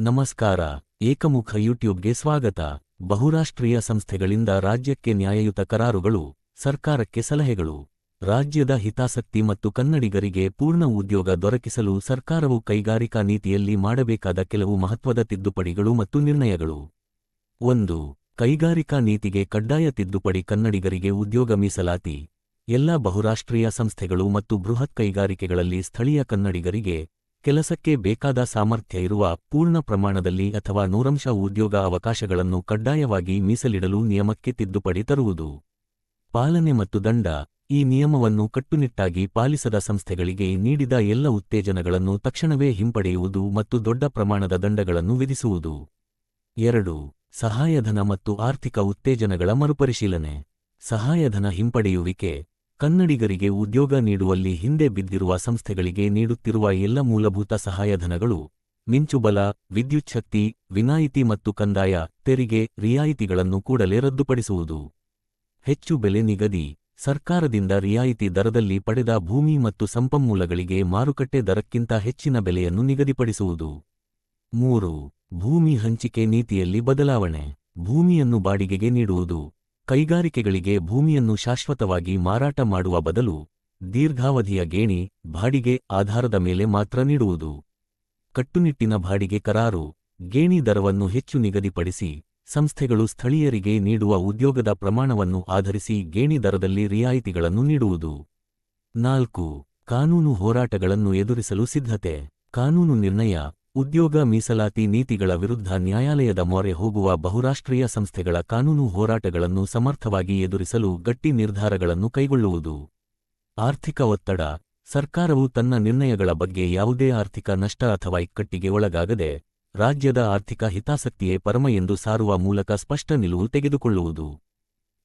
ನಮಸ್ಕಾರ, ಏಕಮುಖ ಯೂಟ್ಯೂಬ್ಗೆ ಸ್ವಾಗತ. ಬಹುರಾಷ್ಟ್ರೀಯ ಸಂಸ್ಥೆಗಳಿಂದ ರಾಜ್ಯಕ್ಕೆ ನ್ಯಾಯಯುತ ಕರಾರುಗಳು, ಸರ್ಕಾರಕ್ಕೆ ಸಲಹೆಗಳು. ರಾಜ್ಯದ ಹಿತಾಸಕ್ತಿ ಮತ್ತು ಕನ್ನಡಿಗರಿಗೆ ಪೂರ್ಣ ಉದ್ಯೋಗ ದೊರಕಿಸಲು ಸರ್ಕಾರವು ಕೈಗಾರಿಕಾ ನೀತಿಯಲ್ಲಿ ಮಾಡಬೇಕಾದ ಕೆಲವು ಮಹತ್ವದ ತಿದ್ದುಪಡಿಗಳು ಮತ್ತು ನಿರ್ಣಯಗಳು. ಒಂದು, ಕೈಗಾರಿಕಾ ನೀತಿಗೆ ಕಡ್ಡಾಯ ತಿದ್ದುಪಡಿ ಕನ್ನಡಿಗರಿಗೆ ಉದ್ಯೋಗ ಮೀಸಲಾತಿ. ಎಲ್ಲ ಬಹುರಾಷ್ಟ್ರೀಯ ಸಂಸ್ಥೆಗಳು ಮತ್ತು ಬೃಹತ್ ಕೈಗಾರಿಕೆಗಳಲ್ಲಿ ಸ್ಥಳೀಯ ಕನ್ನಡಿಗರಿಗೆ ಕೆಲಸಕ್ಕೆ ಬೇಕಾದ ಸಾಮರ್ಥ್ಯ ಇರುವ ಪೂರ್ಣ ಪ್ರಮಾಣದಲ್ಲಿ ಅಥವಾ ನೂರಂಶ ಉದ್ಯೋಗ ಅವಕಾಶಗಳನ್ನು ಕಡ್ಡಾಯವಾಗಿ ಮೀಸಲಿಡಲು ನಿಯಮಕ್ಕೆ ತಿದ್ದುಪಡಿ ತರುವುದು. ಪಾಲನೆ ಮತ್ತು ದಂಡ, ಈ ನಿಯಮವನ್ನು ಕಟ್ಟುನಿಟ್ಟಾಗಿ ಪಾಲಿಸದ ಸಂಸ್ಥೆಗಳಿಗೆ ನೀಡಿದ ಎಲ್ಲ ಉತ್ತೇಜನಗಳನ್ನು ತಕ್ಷಣವೇ ಹಿಂಪಡೆಯುವುದು ಮತ್ತು ದೊಡ್ಡ ಪ್ರಮಾಣದ ದಂಡಗಳನ್ನು ವಿಧಿಸುವುದು. ಎರಡು, ಸಹಾಯಧನ ಮತ್ತು ಆರ್ಥಿಕ ಉತ್ತೇಜನಗಳ ಮರುಪರಿಶೀಲನೆ. ಸಹಾಯಧನ ಹಿಂಪಡೆಯುವಿಕೆ ಕನ್ನಡಿಗರಿಗೆ ಉದ್ಯೋಗ ನೀಡುವಲ್ಲಿ ಹಿಂದೆ ಬಿದ್ದಿರುವ ಸಂಸ್ಥೆಗಳಿಗೆ ನೀಡುತ್ತಿರುವ ಎಲ್ಲ ಮೂಲಭೂತ ಸಹಾಯಧನಗಳು ಮಿಂಚುಬಲ ವಿದ್ಯುಚ್ಛಕ್ತಿ ವಿನಾಯಿತಿ ಮತ್ತು ಕಂದಾಯ, ತೆರಿಗೆ, ರಿಯಾಯಿತಿಗಳನ್ನು ಕೂಡಲೇ ರದ್ದುಪಡಿಸುವುದು. ಹೆಚ್ಚು ಬೆಲೆ ನಿಗದಿ, ಸರ್ಕಾರದಿಂದ ರಿಯಾಯಿತಿ ದರದಲ್ಲಿ ಪಡೆದ ಭೂಮಿ ಮತ್ತು ಸಂಪನ್ಮೂಲಗಳಿಗೆ ಮಾರುಕಟ್ಟೆ ದರಕ್ಕಿಂತ ಹೆಚ್ಚಿನ ಬೆಲೆಯನ್ನು ನಿಗದಿಪಡಿಸುವುದು. ಮೂರು, ಭೂಮಿ ಹಂಚಿಕೆ ನೀತಿಯಲ್ಲಿ ಬದಲಾವಣೆ, ಭೂಮಿಯನ್ನು ಬಾಡಿಗೆಗೆ ನೀಡುವುದು. ಕೈಗಾರಿಕೆಗಳಿಗೆ ಭೂಮಿಯನ್ನು ಶಾಶ್ವತವಾಗಿ ಮಾರಾಟ ಮಾಡುವ ಬದಲು ದೀರ್ಘಾವಧಿಯ ಗೇಣಿ, ಬಾಡಿಗೆ ಆಧಾರದ ಮೇಲೆ ಮಾತ್ರ ನೀಡುವುದು. ಕಟ್ಟುನಿಟ್ಟಿನ ಬಾಡಿಗೆ ಕರಾರು, ಗೇಣಿ ದರವನ್ನು ಹೆಚ್ಚು ನಿಗದಿಪಡಿಸಿ ಸಂಸ್ಥೆಗಳು ಸ್ಥಳೀಯರಿಗೆ ನೀಡುವ ಉದ್ಯೋಗದ ಪ್ರಮಾಣವನ್ನು ಆಧರಿಸಿ ಗೇಣಿ ದರದಲ್ಲಿ ರಿಯಾಯಿತಿಗಳನ್ನು ನೀಡುವುದು. ನಾಲ್ಕು, ಕಾನೂನು ಹೋರಾಟಗಳನ್ನು ಎದುರಿಸಲು ಸಿದ್ಧತೆ, ಕಾನೂನು ನಿರ್ಣಯ ಉದ್ಯೋಗ ಮೀಸಲಾತಿ ನೀತಿಗಳ ವಿರುದ್ಧ ನ್ಯಾಯಾಲಯದ ಮೊರೆ ಹೋಗುವ ಬಹುರಾಷ್ಟ್ರೀಯ ಸಂಸ್ಥೆಗಳ ಕಾನೂನು ಹೋರಾಟಗಳನ್ನು ಸಮರ್ಥವಾಗಿ ಎದುರಿಸಲು ಗಟ್ಟಿ ನಿರ್ಧಾರಗಳನ್ನು ಕೈಗೊಳ್ಳುವುದು. ಆರ್ಥಿಕ ಒತ್ತಡ, ಸರ್ಕಾರವು ತನ್ನ ನಿರ್ಣಯಗಳ ಬಗ್ಗೆ ಯಾವುದೇ ಆರ್ಥಿಕ ನಷ್ಟ ಅಥವಾ ಇಕ್ಕಟ್ಟಿಗೆ ಒಳಗಾಗದೆ, ರಾಜ್ಯದ ಆರ್ಥಿಕ ಹಿತಾಸಕ್ತಿಯೇ ಪರಮ ಎಂದು ಸಾರುವ ಮೂಲಕ ಸ್ಪಷ್ಟ ನಿಲುವು ತೆಗೆದುಕೊಳ್ಳುವುದು.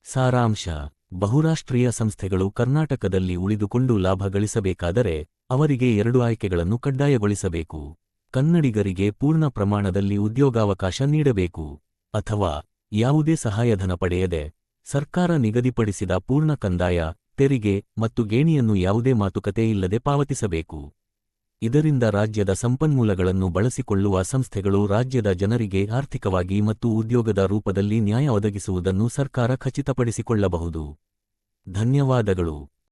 ಸಾರಾಂಶ, ಬಹುರಾಷ್ಟ್ರೀಯ ಸಂಸ್ಥೆಗಳು ಕರ್ನಾಟಕದಲ್ಲಿ ಉಳಿದುಕೊಂಡು ಲಾಭ ಗಳಿಸಬೇಕಾದರೆ ಅವರಿಗೆ ಎರಡು ಆಯ್ಕೆಗಳನ್ನು ಕಡ್ಡಾಯಗೊಳಿಸಬೇಕು. ಕನ್ನಡಿಗರಿಗೆ ಪೂರ್ಣ ಪ್ರಮಾಣದಲ್ಲಿ ಉದ್ಯೋಗಾವಕಾಶ ನೀಡಬೇಕು ಅಥವಾ ಯಾವುದೇ ಸಹಾಯಧನ ಪಡೆಯದೆ ಸರ್ಕಾರ ನಿಗದಿಪಡಿಸಿದ ಪೂರ್ಣ ಕಂದಾಯ, ತೆರಿಗೆ ಮತ್ತು ಗೇಣಿಯನ್ನು ಯಾವುದೇ ಮಾತುಕತೆ ಇಲ್ಲದೆ ಪಾವತಿಸಬೇಕು. ಇದರಿಂದ ರಾಜ್ಯದ ಸಂಪನ್ಮೂಲಗಳನ್ನು ಬಳಸಿಕೊಳ್ಳುವ ಸಂಸ್ಥೆಗಳು ರಾಜ್ಯದ ಜನರಿಗೆ ಆರ್ಥಿಕವಾಗಿ ಮತ್ತು ಉದ್ಯೋಗದ ರೂಪದಲ್ಲಿ ನ್ಯಾಯ ಒದಗಿಸುವುದನ್ನು ಸರ್ಕಾರ ಖಚಿತಪಡಿಸಿಕೊಳ್ಳಬಹುದು. ಧನ್ಯವಾದಗಳು.